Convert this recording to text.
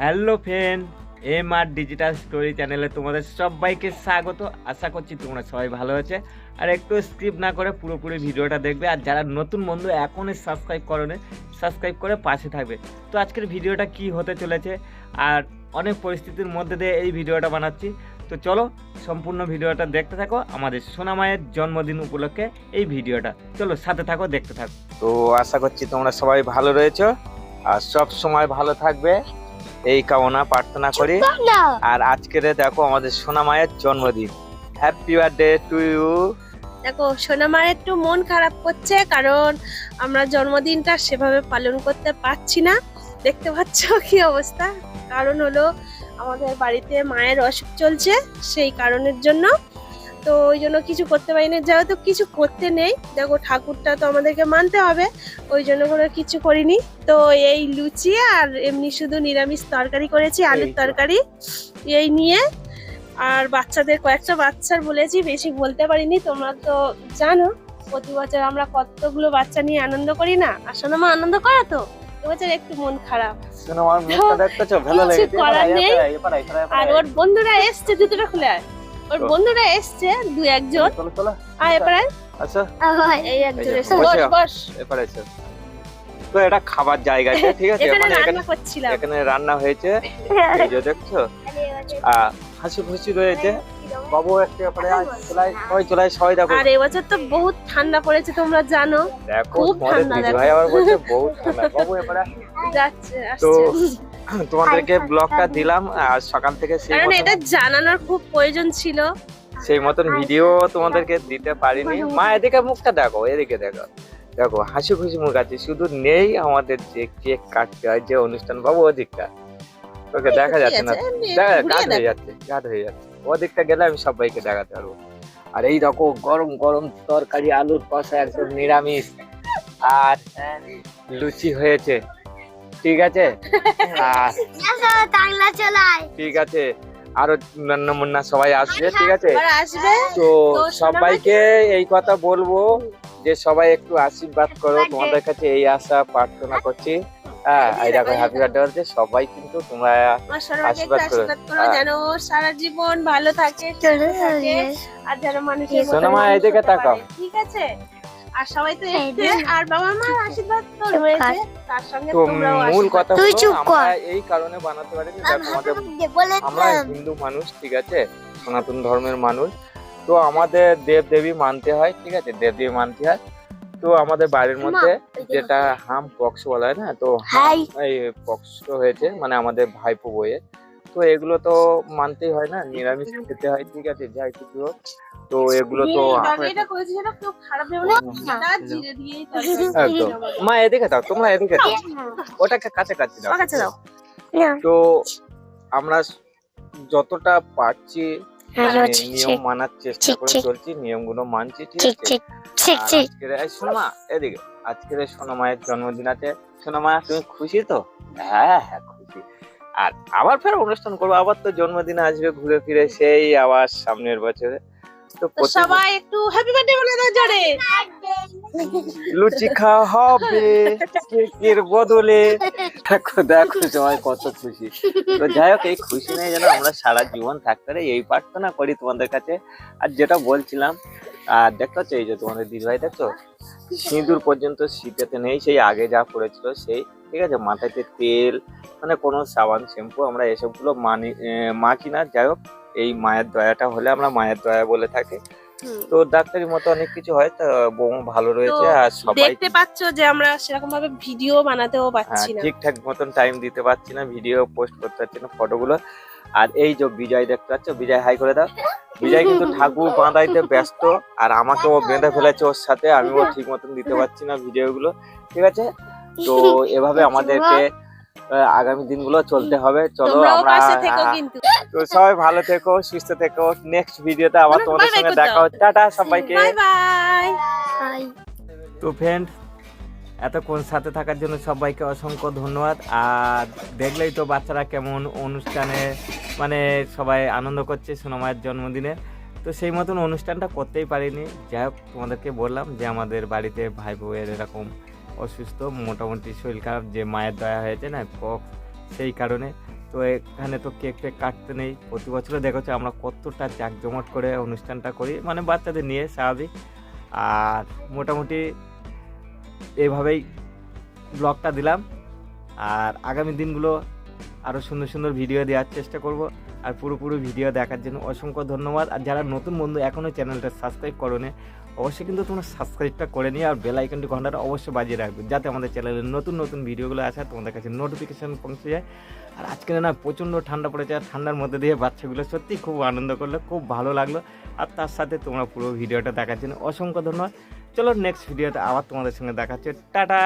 Hello friend M R digital story চ্যানেলে তোমাদের সবাইকে স্বাগত। আশা করছি তোমরা সবাই ভালো আছে। আর একটু স্কিপ না করে পুরোপুরি ভিডিওটা দেখবে। আর যারা নতুন বন্ধু, এখনই সাবস্ক্রাইব করোনি সাবস্ক্রাইব করে পাশে থাকবে। তো আজকের ভিডিওটা কি হতে চলেছে? আর অনেক পরিস্থিতির মধ্যে দিয়ে এই ভিডিওটা বানাচ্ছি। তো চলো সম্পূর্ণ ভিডিওটা দেখতে থাকো। আমাদের সোনামায়ের জন্মদিন উপলক্ষে এই ভিডিওটা। চলো সাথে থাকো, দেখতে থাকো। তো আশা করছি তোমরা সবাই ভালো রয়েছো। আর সব সময় ভালো থাকবে। এই কামনা প্রার্থনা করি। আর আজকের দেখো আমাদের সোনা মায়ের জন্মদিন। হ্যাপি বার্থডে টু ইউ দেখো সোনা মায়ের একটু মন খারাপ করছে কারণ আমরা জন্মদিনটা সেভাবে পালন করতে পারছি না। দেখতে পাচ্ছ কি অবস্থা? কারণ হলো আমাদের বাড়িতে মায়ের অসুখ চলছে সেই কারণের জন্য তো ওই জন্য কিছু করতে পারি না যেহেতু কিছু করতে নেই দেখো ঠাকুরটা তো আমাদেরকে মানতে হবে ওই জন্য করে কিছু করিনি। তো এই লুচি আর এমনি শুধু নিরামিষ তরকারি করেছি আলুর তরকারি এই নিয়ে। আর বাচ্চাদের কয়েকটা বাচ্চার বলেছি বেশি বলতে পারিনি তোমরা তো জানো প্রতি বছর আমরা কতগুলো বাচ্চা নিয়ে আনন্দ করি না? আসলে আমার আনন্দ করা তো? এবছর একটু মন খারাপ। করার নেই। আর ওর বন্ধুরা এসছে জুতোটা খুলে আয়। ওর বন্ধুরা এসছে দু একজন। চলো চলো। আয় এপারে। আচ্ছা। এই একজন এই যে, এসছে বসে বস বস। এপারে এসো। তো এটা খাবার জায়গা আছে ঠিক আছে? এখানে মানে এখানে রান্না এখানে রান্না হয়েছে। এই যে দেখছ? হাসি খুশি রয়েছে। বাবু একটু এপারে চলাই সবাই চলাই সবাই দেখো। আর এবছর তো বহুত ঠান্ডা পড়েছে তোমরা জানো। খুব ঠান্ডা দিদি ভাই আবার বলছে বহুত ঠান্ডা। বাবু এপারে যাচ্ছে আসছে। তোমাদেরকে ব্লগটা দিলাম আর সকাল থেকে সেই কারণ এটা জানানোর খুব প্রয়োজন ছিল। সেই মতন ভিডিও তোমাদেরকে দিতে পারিনি। মা এদিকে মুখটা দেখো এদিকে দেখো। দেখো হাসি খুশি মুখ আছে শুধু নেই আমাদের যে কেক কাটতে হয় যে অনুষ্ঠান পাবো ওদিকটা। ওকে দেখা যাচ্ছে না। দেখা গাঢ় হয়ে যাচ্ছে গাঢ় হয়ে যাচ্ছে। ওদিকটা গেলে আমি সবাইকে দেখাতে পারব। আর এই দেখো গরম গরম তরকারি আলুর কষা একদম নিরামিষ। আর লুচি হয়েছে। ঠিক আছে? ঠিক আছে। আরও নান্না মুন্না সবাই আসবে ঠিক আছে? তো তো সবাইকে এই কথা বলব যে সবাই একটু আশীর্বাদ করো। তোমাদের কাছে এই আশা প্রার্থনা করছি। হ্যাঁ হ্যাপি বার্থডে সবাই কিন্তু তোমরা আশীর্বাদ করো। করো হ্যাঁ। যেন সারা জীবন ভালো থাকে আর যেন মানুষের সোনামা, এদিকে তাকাও। ঠিক আছে? আর সবাই তো এসছে। আর বাবা মার আশীর্বাদ তো রয়েছে তার সঙ্গে তোমরাও মূল কথা তুই চুপ আমরা কর। এই কারণে বানাতে পারিনি দেখো আমাদের আমরা হিন্দু মানুষ ঠিক আছে? সনাতন ধর্মের মানুষ। তো আমাদের দেব দেবী মানতে হয় ঠিক আছে? দেব দেবী মানতে হয়। তো আমাদের বাড়ির মধ্যে যেটা হাম পক্স বলা হয় না তো এই পক্স হয়েছে মানে আমাদের ভাইপো বইয়ে। তো এগুলো তো মানতেই হয় না নিরামিষ খেতে হয় ঠিক আছে যাই কিছু হোক। তো এগুলো তো মা এদিকে দাও তোমরা এদিকে দাও। ওটাকে কাছাকাছি দাও। আমার কাছে দাও তো আমরা যতটা পারছি হ্যাঁ, মানে নিয়ম মানার চেষ্টা করে। চলছি নিয়মগুলো মানছি ঠিক ঠিক আছে? সোনামা এদিকে আজকের সোনামায়ের জন্মদিন আছে। সোনামা তুমি খুশি তো? হ্যাঁ হ্যাঁ খুশি। আর আবার ফের অনুষ্ঠান করব আবার তো জন্মদিন আসবে ঘুরে ফিরে সেই আবার সামনের বছরে। তো তো সবাই একটু হ্যাপি বার্থডে বলে দাও জোরে। লুচি খাওয়া হবে কেকের বদলে। দেখো দেখো সবাই কত খুশি। তো যাই হোক এই খুশি নেই যেন আমরা সারা জীবন থাকতে পারি এই প্রার্থনা করি তোমাদের কাছে। আর যেটা বলছিলাম আর দেখতে পাচ্ছ এই যে তোমাদের দিদিভাই দেখছ? সিঁদুর পর্যন্ত শীতেতে নেই সেই আগে যা পড়েছিল সেই ঠিক আছে? মাথাতে তেল মানে কোনো সাবান শ্যাম্পু আমরা এসবগুলো মানি মাখি না। যাই হোক এই মায়ের দয়াটা হলে আমরা মায়ের দয়া বলে থাকি। তো ডাক্তারি মতো অনেক কিছু হয় তো বউ ভালো রয়েছে আর সবাই দেখতে পাচ্ছ যে আমরা সেরকম ভাবে ভিডিও বানাতেও হ্যাঁ, পাচ্ছি না। ঠিকঠাক মতন টাইম দিতে পারছি না ভিডিও পোস্ট করতে পারছি না ফটোগুলো আর এই যে বিজয় দেখতে পাচ্ছ? বিজয় হাই করে দাও। বিজয় কিন্তু ঠাকুর বাঁধাইতে ব্যস্ত আর আমাকে ও বেঁধে ফেলেছে ওর সাথে আমিও ঠিক মতন দিতে পারছি না ভিডিওগুলো ঠিক আছে? তো এভাবে আমাদেরকে আগামী দিনগুলো চলতে হবে। চলো আমরা তো সবাই ভালো থেকো সুস্থ থেকো। নেক্সট ভিডিওতে আবার তোমাদের সঙ্গে দেখা হচ্ছে। টাটা সবাইকে। বাই বাই তো ফ্রেন্ড এতক্ষণ সাথে থাকার জন্য সবাইকে অসংখ্য ধন্যবাদ। আর দেখলেই তো বাচ্চারা কেমন অনুষ্ঠানে মানে সবাই আনন্দ করছে সোনামায়ের জন্মদিনে। তো সেই মতন অনুষ্ঠানটা করতেই পারিনি। যাই হোক, তোমাদেরকে বললাম যে আমাদের বাড়িতে ভাই বউয়ের এরকম অসুস্থ, মোটামুটি শরীর খারাপ, যে মায়ের দয়া হয়েছে না, কফ সেই কারণে। তো এখানে তো কেক টেক কাটতে নেই। প্রতি বছরে দেখেছ আমরা কতটা জাঁকজমট করে অনুষ্ঠানটা করি। মানে বাচ্চাদের নিয়ে স্বাভাবিক। আর মোটামুটি এভাবেই ব্লগটা দিলাম। আর আগামী দিনগুলো আরও সুন্দর সুন্দর ভিডিও দেওয়ার চেষ্টা করব। আর পুরোপুরি ভিডিও দেখার জন্য অসংখ্য ধন্যবাদ। আর যারা নতুন বন্ধু এখনও চ্যানেলটা সাবস্ক্রাইব করোনি, অবশ্যই কিন্তু তোমরা সাবস্ক্রাইবটা করে নিয়ে আর বেল আইকনটি ঘন্টাটা অবশ্যই বাজিয়ে রাখবে, যাতে আমাদের চ্যানেলে নতুন নতুন ভিডিওগুলো আসে আর তোমাদের কাছে নোটিফিকেশান পৌঁছে যায়। আর আজকে না প্রচণ্ড ঠান্ডা পড়েছে আর ঠান্ডার মধ্যে দিয়ে বাচ্চাগুলো সত্যি খুব আনন্দ করল, খুব ভালো লাগল। আর তার সাথে তোমরা পুরো ভিডিওটা দেখার জন্য অসংখ্য ধন্যবাদ। চলো নেক্সট ভিডিওতে আবার তোমাদের সঙ্গে দেখাচ্ছে। টাটা!